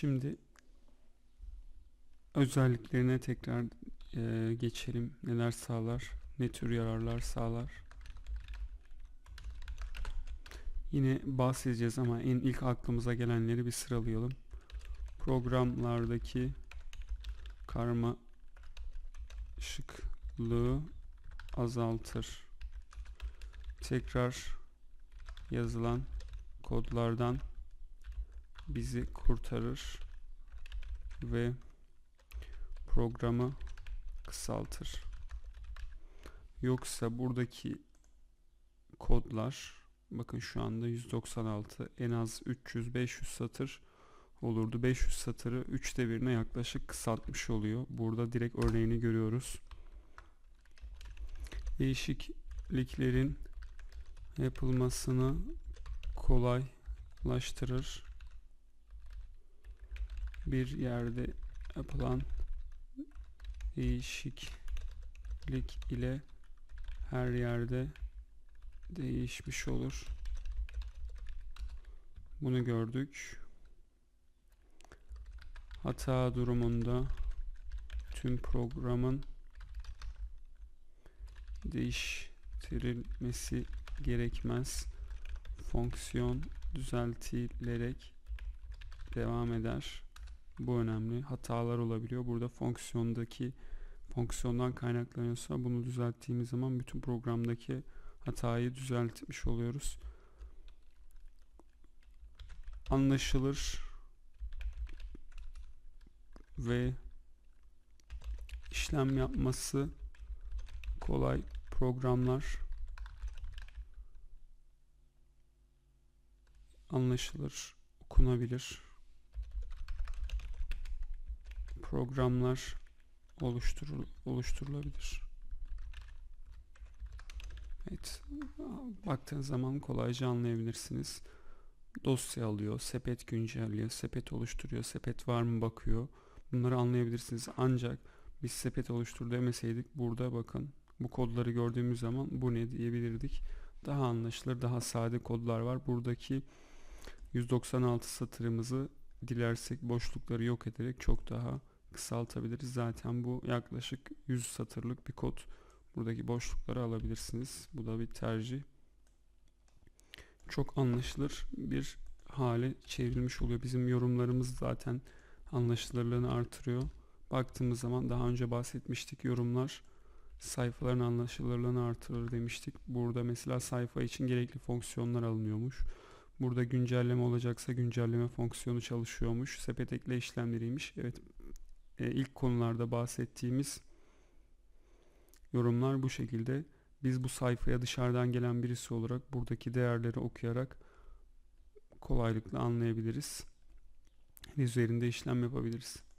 Şimdi özelliklerine tekrar e, geçelim. Neler sağlar, ne tür yararlar sağlar. Yine bahsedeceğiz ama en ilk aklımıza gelenleri bir sıralayalım. Programlardaki karmaşıklığı azaltır. Tekrar yazılan kodlardan bizi kurtarır ve programı kısaltır. Yoksa buradaki kodlar bakın şu anda 196 en az 300-500 satır olurdu. 500 satırı 3'te birine yaklaşık kısaltmış oluyor. Burada direkt örneğini görüyoruz. Değişikliklerin yapılmasını kolaylaştırır. Bir yerde yapılan değişiklik ile her yerde değişmiş olur. Bunu gördük. Hata durumunda tüm programın değiştirilmesi gerekmez. Fonksiyon düzeltilerek devam eder. Bu önemli. Hatalar olabiliyor. Burada fonksiyondaki fonksiyondan kaynaklanıyorsa bunu düzelttiğimiz zaman bütün programdaki hatayı düzeltmiş oluyoruz. Anlaşılır ve işlem yapması kolay programlar anlaşılır, okunabilir programlar oluşturul oluşturulabilir. Evet, baktığın zaman kolayca anlayabilirsiniz. Dosya alıyor, sepet güncelliyor, sepet oluşturuyor, sepet var mı bakıyor. Bunları anlayabilirsiniz. Ancak biz sepet oluştur demeseydik burada bakın bu kodları gördüğümüz zaman bu ne diyebilirdik. Daha anlaşılır, daha sade kodlar var. Buradaki 196 satırımızı dilersek boşlukları yok ederek çok daha kısaltabiliriz. Zaten bu yaklaşık 100 satırlık bir kod. Buradaki boşlukları alabilirsiniz. Bu da bir tercih. Çok anlaşılır bir hale çevrilmiş oluyor. Bizim yorumlarımız zaten anlaşılırlığını artırıyor. Baktığımız zaman daha önce bahsetmiştik yorumlar sayfaların anlaşılırlığını artırır demiştik. Burada mesela sayfa için gerekli fonksiyonlar alınıyormuş. Burada güncelleme olacaksa güncelleme fonksiyonu çalışıyormuş. Sepet ekle işlemleriymiş. Evet ilk konularda bahsettiğimiz yorumlar bu şekilde. Biz bu sayfaya dışarıdan gelen birisi olarak buradaki değerleri okuyarak kolaylıkla anlayabiliriz. Üzerinde işlem yapabiliriz.